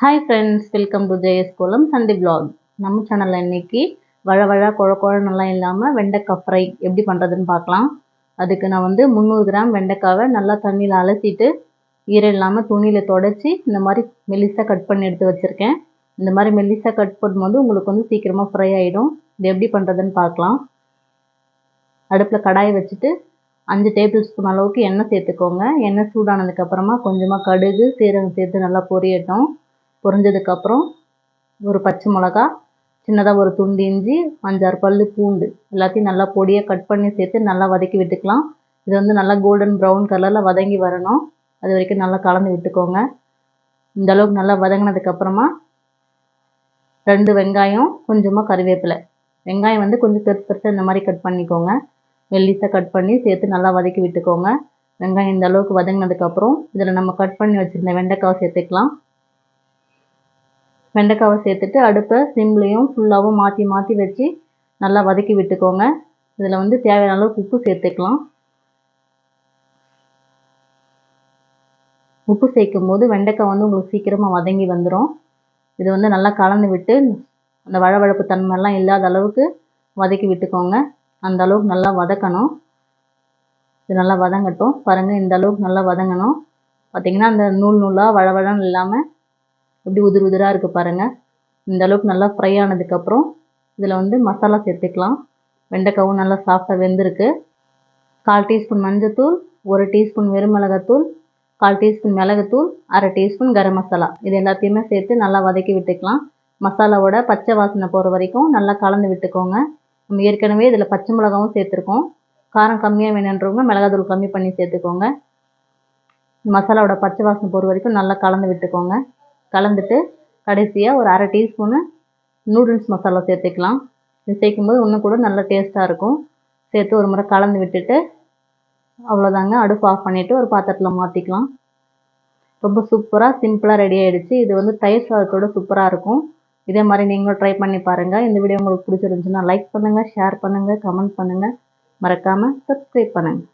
Hi friends welcome to Jaya's kolam Sunday blog நம்ம சேனலில் இன்னைக்கு வழ வழ குழ குழன்னெல்லாம் இல்லாமல் வெண்டைக்காய் ஃப்ரை எப்படி பண்ணுறதுன்னு பார்க்கலாம். அதுக்கு நான் வந்து முந்நூறு கிராம் வெண்டைக்காவை நல்லா தண்ணியில் அலசிட்டு ஈரம் இல்லாமல் துணியில் தொடச்சி இந்த மாதிரி மெல்லிசாக கட் பண்ணி எடுத்து வச்சுருக்கேன். இந்த மாதிரி மெல்லிசாக கட் பண்ணும்போது உங்களுக்கு வந்து சீக்கிரமாக ஃப்ரை ஆகிடும் இது எப்படி பண்ணுறதுன்னு பார்க்கலாம். அடுப்பில் கடாயை வச்சுட்டு அஞ்சு டேபிள் ஸ்பூன் அளவுக்கு எண்ணெய் சேர்த்துக்கோங்க. எண்ணெய் சூடானதுக்கப்புறமா கொஞ்சமாக கடுகு சீரகம் சேர்த்து நல்லா பொரியட்டும். பொரிஞ்சதுக்கப்புறம் ஒரு பச்சை மிளகா சின்னதாக ஒரு துண்டு இஞ்சி அஞ்சாறு பல் பூண்டு எல்லாத்தையும் நல்லா பொடியாக கட் பண்ணி சேர்த்து நல்லா வதக்கி விட்டுக்கலாம். இது வந்து நல்லா கோல்டன் ப்ரௌன் கலரில் வதங்கி வரணும். அது வரைக்கும் நல்லா கலந்து விட்டுக்கோங்க. இந்த அளவுக்கு நல்லா வதங்கினதுக்கப்புறமா ரெண்டு வெங்காயம் கொஞ்சமாக கருவேப்பிலை வெங்காயம் வந்து கொஞ்சம் பெருசு பெருசாக இந்த மாதிரி கட் பண்ணிக்கோங்க. மெல்லிசாக கட் பண்ணி சேர்த்து நல்லா வதக்கி விட்டுக்கோங்க. வெங்காயம் இந்த அளவுக்கு வதங்கினதுக்கப்புறம் இதில் நம்ம கட் பண்ணி வச்சுருந்த வெண்டைக்காய் சேர்த்துக்கலாம். வெண்டைக்காவை சேர்த்துட்டு அடுப்பை சிம்லேயும் ஃபுல்லாகவும் மாற்றி மாற்றி வச்சு நல்லா வதக்கி விட்டுக்கோங்க. இதில் வந்து தேவையான அளவுக்கு உப்பு சேர்த்துக்கலாம். உப்பு சேர்க்கும் போது வெண்டைக்காய் வந்து உங்களுக்கு சீக்கிரமாக வதங்கி வந்துடும் இது வந்து நல்லா கலந்து விட்டு அந்த வழவழப்பு தன்மையெல்லாம் இல்லாத அளவுக்கு வதக்கி விட்டுக்கோங்க. அந்த அளவுக்கு நல்லா வதக்கணும். இது நல்லா வதங்கட்டும். பாருங்கள் இந்த அளவுக்கு நல்லா வதங்கணும். பார்த்திங்கன்னா அந்த நூல் நூலாக வழவழன்னு இல்லாமல் எப்படி உதிர் உதிராக இருக்குது பாருங்கள் இந்த அளவுக்கு நல்லா ஃப்ரை ஆனதுக்கப்புறம் இதில் வந்து மசாலா சேர்த்துக்கலாம். வெண்டைக்காவும் நல்லா சாஃப்டாக வெந்திருக்கு. கால் டீஸ்பூன் மஞ்சத்தூள் ஒரு டீஸ்பூன் வெறுமிளகாத்தூள் கால் டீஸ்பூன் மிளகுத்தூள் அரை டீஸ்பூன் கரம் மசாலா. இது எல்லாத்தையுமே சேர்த்து நல்லா வதக்கி விட்டுக்கலாம். மசாலாவோட பச்சை வாசனை போகிற வரைக்கும் நல்லா கலந்து விட்டுக்கோங்க. நம்ம ஏற்கனவே இதில் பச்சை மிளகாவும் சேர்த்துருக்கோம். காரம் கம்மியாக வேணுன்றவங்க மிளகாத்தூள் கம்மி பண்ணி சேர்த்துக்கோங்க. மசாலாவோட பச்சை வாசனை போகிற வரைக்கும் நல்லா கலந்து விட்டுக்கோங்க. கலந்துட்டு கடைசியாக ஒரு அரை டீஸ்பூனு நூடுல்ஸ் மசாலா சேர்த்துக்கலாம். இது சேர்க்கும்போது இன்னும் கூட நல்லா டேஸ்ட்டாக இருக்கும். சேர்த்து ஒரு முறை கலந்து விட்டுட்டு அவ்வளோதாங்க அடுப்பு ஆஃப் பண்ணிவிட்டு ஒரு பாத்திரத்தில் மாற்றிக்கலாம் ரொம்ப சூப்பராக சிம்பிளாக ரெடி ஆகிடுச்சு இது வந்து தயிர் சாதத்தோட சூப்பராக இருக்கும். இதே மாதிரி நீங்களும் ட்ரை பண்ணி பாருங்கள் இந்த வீடியோ உங்களுக்கு பிடிச்சிருந்துச்சுன்னா லைக் பண்ணுங்கள் ஷேர் பண்ணுங்கள் கமெண்ட் பண்ணுங்கள் மறக்காமல் சப்ஸ்கிரைப் பண்ணுங்கள்